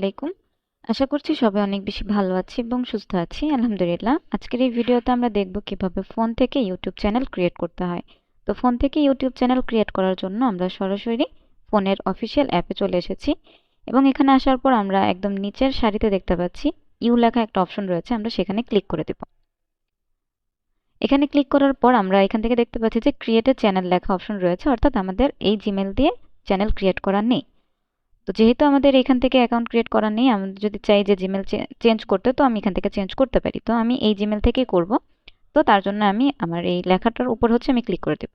আলাইকুম। আশা করছি সবাই অনেক বেশি ভালো আছি এবং সুস্থ আছি, আলহামদুলিল্লাহ। আজকের এই ভিডিওতে আমরা দেখব কীভাবে ফোন থেকে ইউটিউব চ্যানেল ক্রিয়েট করতে হয়। তো ফোন থেকে ইউটিউব চ্যানেল ক্রিয়েট করার জন্য আমরা সরাসরি ফোনের অফিসিয়াল অ্যাপে চলে এসেছি এবং এখানে আসার পর আমরা একদম নিচের সারিতে দেখতে পাচ্ছি ইউ লেখা একটা অপশন রয়েছে, আমরা সেখানে ক্লিক করে দেব। এখানে ক্লিক করার পর আমরা এখান থেকে দেখতে পাচ্ছি যে ক্রিয়েট এ চ্যানেল লেখা অপশন রয়েছে, অর্থাৎ আমাদের এই জিমেল দিয়ে চ্যানেল ক্রিয়েট করা নেই। তো যেহেতু আমাদের এখান থেকে অ্যাকাউন্ট ক্রিয়েট করা নেই আমাদের যদি চাই যে জিমেল চেঞ্জ করতে, তো আমি এখান থেকে চেঞ্জ করতে পারি। তো আমি এই জিমেল থেকেই করব। তো তার জন্য আমি আমার এই লেখাটার উপর হচ্ছে আমি ক্লিক করে দেব।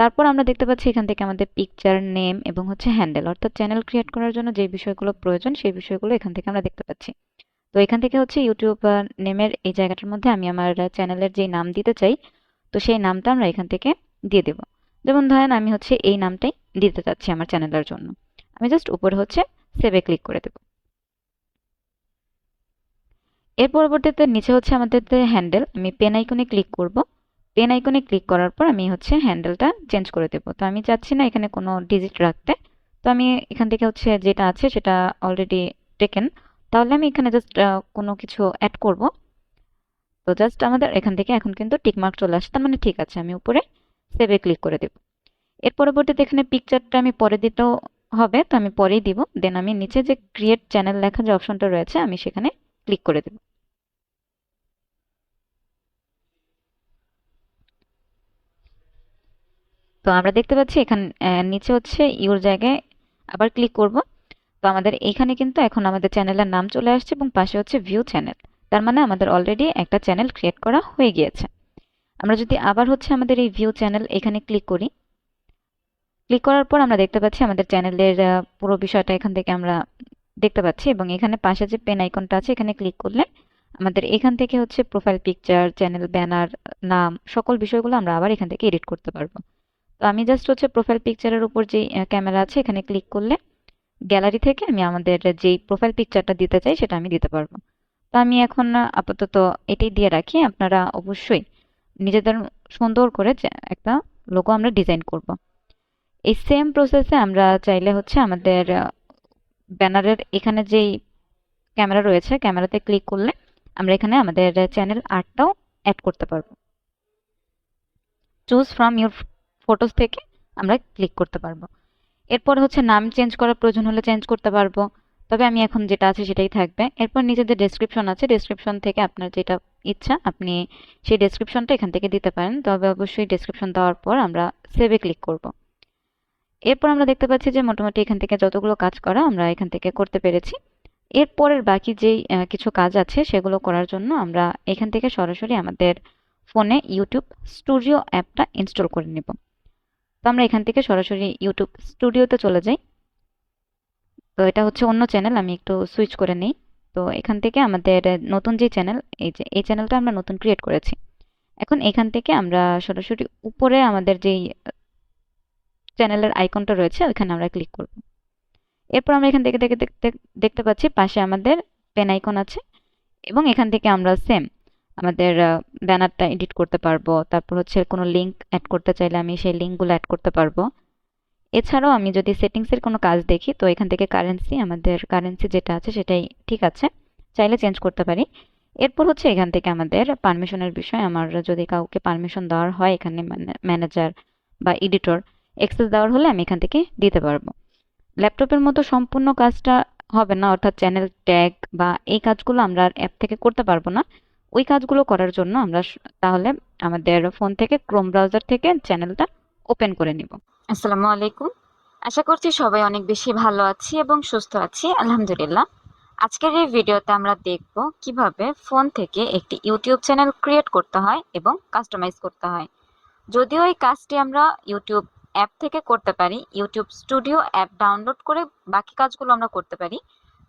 তারপর আমরা দেখতে পাচ্ছি এখান থেকে আমাদের পিকচার নেম এবং হচ্ছে হ্যান্ডেল অর্থাৎ চ্যানেল ক্রিয়েট করার জন্য যে বিষয়গুলো প্রয়োজন, সেই বিষয়গুলো এখান থেকে আমরা দেখতে পাচ্ছি। তো এখান থেকে হচ্ছে ইউটিউব নেমের এই জায়গাটার মধ্যে আমি আমার চ্যানেলের যে নাম দিতে চাই, তো সেই নামটা আমরা এখান থেকে দিয়ে দেব। যেমন ধরেন আমি হচ্ছে এই নামটাই দিতে চাচ্ছি আমার চ্যানেলের জন্য। আমি জাস্ট উপরে হচ্ছে সেভে ক্লিক করে দেব। এর পরবর্তীতে নিচে হচ্ছে আমাদের হ্যান্ডেল আমি পেন আইকনে ক্লিক করব। পেন আইকনে ক্লিক করার পর আমি হচ্ছে হ্যান্ডেলটা চেঞ্জ করে দেব। তো আমি চাচ্ছি না এখানে কোনো ডিজিট রাখতে। তো আমি এখান থেকে হচ্ছে যেটা আছে সেটা অলরেডি টেকেন তাহলে আমি এখানে জাস্ট কোনো কিছু অ্যাড করব। তো জাস্ট আমাদের এখান থেকে এখন কিন্তু টিকমার্ক চলে আসছে তার মানে ঠিক আছে, আমি উপরে সেভে ক্লিক করে দেব। এর পরবর্তীতে এখানে পিকচারটা আমি পরে দিতেও হবে, তো আমি পরেই দিব। দেন আমি নিচে যে ক্রিয়েট চ্যানেল লেখা যে অপশনটা রয়েছে, আমি সেখানে ক্লিক করে দেব। তো আমরা দেখতে পাচ্ছি এখানে নিচে হচ্ছে ইউর জায়গায় আবার ক্লিক করব। তো আমাদের এখানে কিন্তু এখন আমাদের চ্যানেলের নাম চলে আসছে এবং পাশে হচ্ছে ভিউ চ্যানেল তার মানে আমাদের অলরেডি একটা চ্যানেল ক্রিয়েট করা হয়ে গিয়েছে। আমরা যদি আবার হচ্ছে আমাদের এই ভিউ চ্যানেল এখানে ক্লিক করি ক্লিক করার পর আমরা দেখতে পাচ্ছি আমাদের চ্যানেলের পুরো বিষয়টা এখান থেকে আমরা দেখতে পাচ্ছি এবং এখানে পাশে যে পেন আইকনটা আছে, এখানে ক্লিক করলে আমাদের এখান থেকে হচ্ছে প্রোফাইল পিকচার চ্যানেল ব্যানার নাম, সকল বিষয়গুলো আমরা আবার এখান থেকে এডিট করতে পারব। তো আমি জাস্ট হচ্ছে প্রোফাইল পিকচারের উপর যে ক্যামেরা আছে, এখানে ক্লিক করলে গ্যালারি থেকে আমি আমাদের যেই প্রোফাইল পিকচারটা দিতে চাই, সেটা আমি দিতে পারব। তো আমি এখন আপাতত এটাই দিয়ে রাখি। আপনারা অবশ্যই নিজেদের সুন্দর করে একটা লোগো আমরা ডিজাইন করব। এই সেম প্রসেসে আমরা চাইলে হচ্ছে আমাদের ব্যানারের এখানে যেই ক্যামেরা রয়েছে, ক্যামেরাতে ক্লিক করলে আমরা এখানে আমাদের চ্যানেল আর্টটাও অ্যাড করতে পারব। চুজ ফ্রম ইউর ফটোস থেকে আমরা ক্লিক করতে পারব। এরপর হচ্ছে নাম চেঞ্জ করার প্রয়োজন হলে চেঞ্জ করতে পারব। তবে আমি এখন যেটা আছে সেটাই থাকবে। এরপর নিচে যে ডেসক্রিপশন আছে ডেসক্রিপশন থেকে আপনার যেটা ইচ্ছা আপনি সেই ডেসক্রিপশনটা এখান থেকে দিতে পারেন। তবে অবশ্যই ডেসক্রিপশন দেওয়ার পর আমরা সেভে ক্লিক করব। এরপর আমরা দেখতে পাচ্ছি যে মোটামুটি এখান থেকে যতগুলো কাজ করা আমরা এখান থেকে করতে পেরেছি। এরপরের বাকি যেই কিছু কাজ আছে সেগুলো করার জন্য আমরা এখান থেকে সরাসরি আমাদের ফোনে ইউটিউব স্টুডিও অ্যাপটা ইনস্টল করে নেব। তো আমরা এখান থেকে সরাসরি ইউটিউব স্টুডিওতে চলে যাই। তো এটা হচ্ছে অন্য চ্যানেল আমি একটু সুইচ করে নিই। তো এখান থেকে আমাদের নতুন যে চ্যানেল এই যে, এই চ্যানেলটা আমরা নতুন ক্রিয়েট করেছি। এখন এখান থেকে আমরা সরাসরি উপরে আমাদের যেই চ্যানেলের আইকনটা রয়েছে, ওইখানে আমরা ক্লিক করব। এরপর আমরা এখান থেকে দেখে দেখতে দেখতে পাচ্ছি পাশে আমাদের পেন আইকন আছে এবং এখান থেকে আমরা সেম আমাদের ব্যানারটা এডিট করতে পারব। তারপর হচ্ছে কোনো লিঙ্ক অ্যাড করতে চাইলে আমি সেই লিঙ্কগুলো অ্যাড করতে পারব। এছাড়াও আমি যদি সেটিংসের কোনো কাজ দেখি, তো এখান থেকে কারেন্সি আমাদের কারেন্সি যেটা আছে সেটাই ঠিক আছে, চাইলে চেঞ্জ করতে পারি। এরপর হচ্ছে এখান থেকে আমাদের পারমিশনের বিষয়, আমার যদি কাউকে পারমিশন দেওয়ার হয় এখানে ম্যানেজার বা এডিটর অ্যাক্সেস দেওয়ার হলে আমি এখান থেকে দিতে পারব। ল্যাপটপের মতো সম্পূর্ণ কাজটা হবে না, অর্থাৎ চ্যানেল ট্যাগ বা এই কাজগুলো আমরা অ্যাপ থেকে করতে পারব না। ওই কাজগুলো করার জন্য আমরা তাহলে আমাদের ফোন থেকে ক্রোম ব্রাউজার থেকে চ্যানেলটা ওপেন করে নিব। আসসালামু আলাইকুম। আশা করছি সবাই অনেক বেশি ভালো আছি এবং সুস্থ আছি, আলহামদুলিল্লাহ। আজকের এই ভিডিওতে আমরা দেখব কীভাবে ফোন থেকে একটি ইউটিউব চ্যানেল ক্রিয়েট করতে হয় এবং কাস্টমাইজ করতে হয়। যদিও এই কাজটি আমরা ইউটিউব অ্যাপ থেকে করতে পারি ইউটিউব স্টুডিও অ্যাপ ডাউনলোড করে বাকি কাজগুলো আমরা করতে পারি।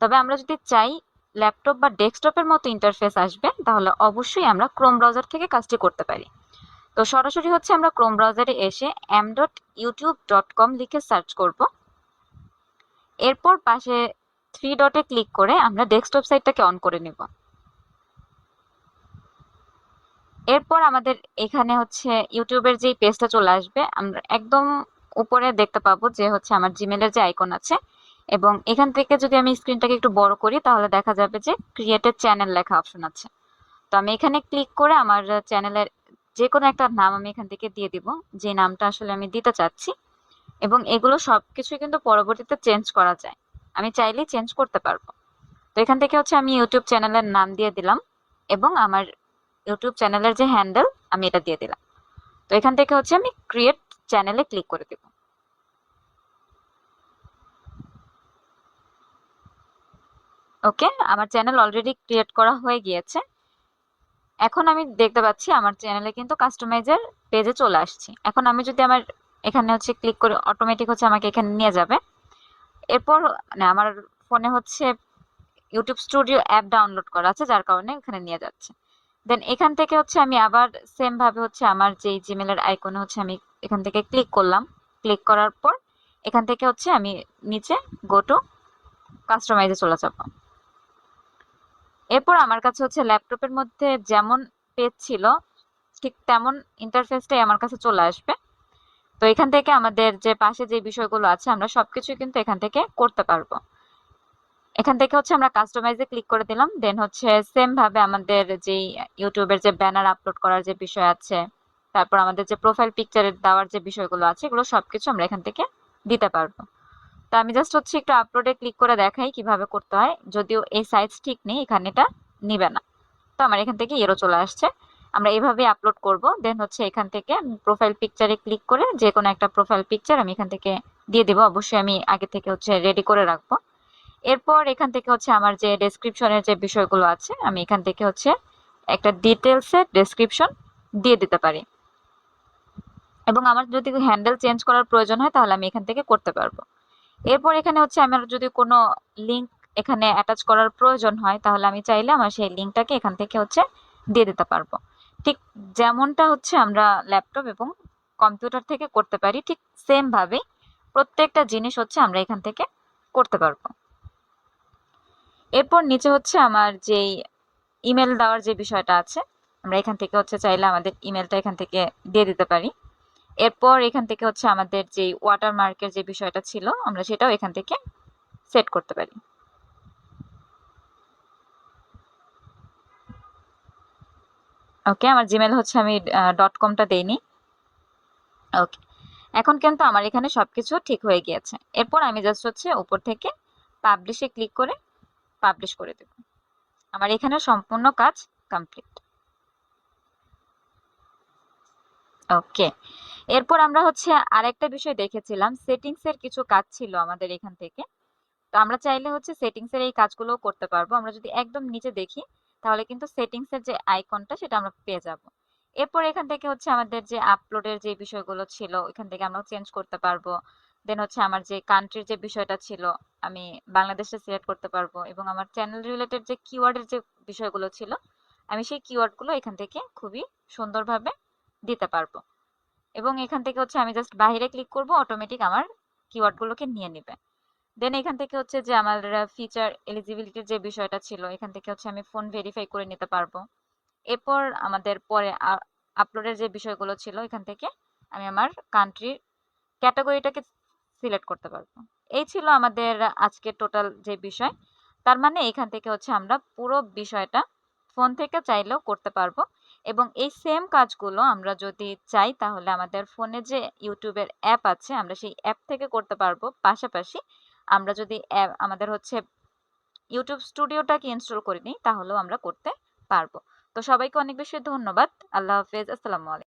তবে আমরা যদি চাই ল্যাপটপ বা ডেস্কটপের মতো ইন্টারফেস আসবে, তাহলে অবশ্যই আমরা ক্রোম ব্রাউজার থেকে কাজটি করতে পারি। তো সরাসরি হচ্ছে আমরা ক্রোম ব্রাউজারে এসে M dot YouTube dot com লিখে সার্চ করব। এরপর পাশে থ্রি ডটে ক্লিক করে আমরা ডেস্কটপ সাইটটাকে অন করে নেব। এরপর আমাদের এখানে হচ্ছে ইউটিউবের যে পেজটা চলে আসবে, আমরা একদম উপরে দেখতে পাবো যে হচ্ছে আমার জিমেলের যে আইকন আছে। এবং এখান থেকে যদি আমি স্ক্রিনটাকে একটু বড় করি, তাহলে দেখা যাবে যে ক্রিয়েটেড চ্যানেল লেখা অপশন আছে। তো আমি এখানে ক্লিক করে আমার চ্যানেলের যে কোনো একটা নাম আমি এখান থেকে দিয়ে দিব, যে নামটা আসলে আমি দিতে চাচ্ছি। এবং এগুলো সব কিছুই কিন্তু পরবর্তীতে চেঞ্জ করা যায়। আমি চাইলেই চেঞ্জ করতে পারব। তো এখান থেকে হচ্ছে আমি ইউটিউব চ্যানেলের নাম দিয়ে দিলাম। এবং আমার ইউটিউব চ্যানেলের যে হ্যান্ডেল আমি এটা দিয়ে দিলাম। তো এখান থেকে হচ্ছে আমি ক্রিয়েট চ্যানেলে ক্লিক করে দেব। ওকে আমার চ্যানেল অলরেডি ক্রিয়েট করা হয়ে গিয়েছে। এখন আমি দেখতে পাচ্ছি আমার চ্যানেলে কিন্তু কাস্টমাইজের পেজে চলে আসছি। এখন আমি যদি আমার এখানে হচ্ছে ক্লিক করে অটোমেটিক হচ্ছে আমাকে এখানে নিয়ে যাবে। এরপর মানে আমার ফোনে হচ্ছে ইউটিউব স্টুডিও অ্যাপ ডাউনলোড করা আছে, যার কারণে এখানে নিয়ে যাচ্ছে। দেন এখান থেকে হচ্ছে আমি আবার সেম ভাবে হচ্ছে আমার যেই জিমেলের আইকনে হচ্ছে আমি এখান থেকে ক্লিক করলাম। ক্লিক করার পর এখান থেকে হচ্ছে আমি নিচে গো টু কাস্টমাইজে চলে যাব। এরপর আমার কাছে হচ্ছে ল্যাপটপের মধ্যে যেমন পেজ ছিল, ঠিক তেমন ইন্টারফেসটাই আমার কাছে চলে আসবে। তো এখান থেকে আমাদের যে পাশে যে বিষয়গুলো আছে, আমরা সবকিছু কিন্তু এখান থেকে করতে পারব। এখান থেকে হচ্ছে আমরা কাস্টমাইজে ক্লিক করে দিলাম। দেন হচ্ছে সেম ভাবে আমাদের যে ইউটিউবের যে ব্যানার আপলোড করার যে বিষয় আছে, তারপর আমাদের যে প্রোফাইল পিকচারের দেওয়ার যে বিষয়গুলো আছে, এগুলো সবকিছু আমরা এখান থেকে দিতে পারব। তো আমি জাস্ট হচ্ছে একটু আপলোডে ক্লিক করে দেখাই কীভাবে করতে হয়। যদিও এই সাইজ ঠিক নেই, এখানে এটা নিবে না। তো আমার এখান থেকে এরও চলে আসছে। আমরা এভাবে আপলোড করব। দেন হচ্ছে এখান থেকে প্রোফাইল পিকচারে ক্লিক করে যে কোনো একটা প্রোফাইল পিকচার আমি এখান থেকে দিয়ে দেবো। অবশ্যই আমি আগে থেকে হচ্ছে রেডি করে রাখব। এরপর এখান থেকে হচ্ছে আমার যে ডেসক্রিপশনের যে বিষয়গুলো আছে, আমি এখান থেকে হচ্ছে একটা ডিটেলসের ডেসক্রিপশন দিয়ে দিতে পারি। এবং আমার যদি হ্যান্ডেল চেঞ্জ করার প্রয়োজন হয়, তাহলে আমি এখান থেকে করতে পারব। এরপর এখানে হচ্ছে আমার যদি কোনো লিঙ্ক এখানে অ্যাটাচ করার প্রয়োজন হয়, তাহলে আমি চাইলে আমার সেই লিঙ্কটাকে এখান থেকে হচ্ছে দিয়ে দিতে পারব। ঠিক যেমনটা হচ্ছে আমরা ল্যাপটপ এবং কম্পিউটার থেকে করতে পারি, ঠিক সেমভাবেই প্রত্যেকটা জিনিস হচ্ছে আমরা এখান থেকে করতে পারব। এরপর নিচে হচ্ছে আমার যেই ইমেল দেওয়ার যে বিষয়টা আছে, আমরা এখান থেকে হচ্ছে চাইলে আমাদের ইমেলটা এখান থেকে দিয়ে দিতে পারি। এরপর এখান থেকে হচ্ছে আমাদের যে ওয়াটারমার্কের যে বিষয়টা ছিল, আমরা সেটাও এখান থেকে সেট করতে পারি। ওকে আমার জিমেল হচ্ছে আমি ডট কমটা দেইনি। ওকে এখন কিন্তু আমার এখানে সবকিছু ঠিক হয়ে গিয়েছে। এরপর আমি জাস্ট হচ্ছে উপর থেকে পাবলিশে ক্লিক করে পাবলিশ করে দেব। আমার এখানে সম্পূর্ণ কাজ কমপ্লিট ওকে এরপর আমরা হচ্ছে আরেকটা বিষয় দেখেছিলাম সেটিংস এর কিছু কাজ ছিল আমাদের এখান থেকে। তো আমরা চাইলে হচ্ছে সেটিংস এর এই কাজগুলো করতে পারব। আমরা যদি একদম নিচে দেখি, তাহলে কিন্তু সেটিংস এর যে আইকনটা সেটা আমরা পেয়ে যাব। এরপর এখান থেকে হচ্ছে আমাদের যে আপলোডের যে বিষয়গুলো ছিল এখান থেকে আমরা চেঞ্জ করতে পারব। দেন হচ্ছে আমার যে কান্ট্রির যে বিষয়টা ছিল, আমি বাংলাদেশে সিলেক্ট করতে পারব এবং আমার চ্যানেল রিলেটেড যে কিওয়ার্ডের যে বিষয়গুলো ছিল, আমি সেই কিওয়ার্ডগুলো এখান থেকে খুবই সুন্দরভাবে দিতে পারব। এবং এখান থেকে হচ্ছে আমি জাস্ট বাইরে ক্লিক করব অটোমেটিক আমার কিওয়ার্ডগুলোকে নিয়ে নেবে। দেন এখান থেকে হচ্ছে যে আমার ফিচার এলিজিবিলিটির যে বিষয়টা ছিল, এখান থেকে হচ্ছে আমি ফোন ভেরিফাই করে নিতে পারব। এরপর আমাদের পরে আপলোডের যে বিষয়গুলো ছিল, এখান থেকে আমি আমার কান্ট্রির ক্যাটাগরিটাকে সিলেক্ট করতে পারব। এই ছিল আমাদের আজকে টোটাল যে বিষয়। তার মানে এখান থেকে হচ্ছে আমরা পুরো বিষয়টা ফোন থেকে চাইলেও করতে পারব এবং এই সেম কাজগুলো আমরা যদি চাই তাহলে আমাদের ফোনে যে ইউটিউবের অ্যাপ আছে আমরা সেই অ্যাপ থেকে করতে পারব। পাশাপাশি আমরা যদি আমাদের হচ্ছে ইউটিউব স্টুডিওটাকে ইনস্টল করে নিই তাহলেও আমরা করতে পারব। তো সবাইকে অনেক বেশি ধন্যবাদ। আল্লাহ হাফেজ। আসসালামু আলাইকুম।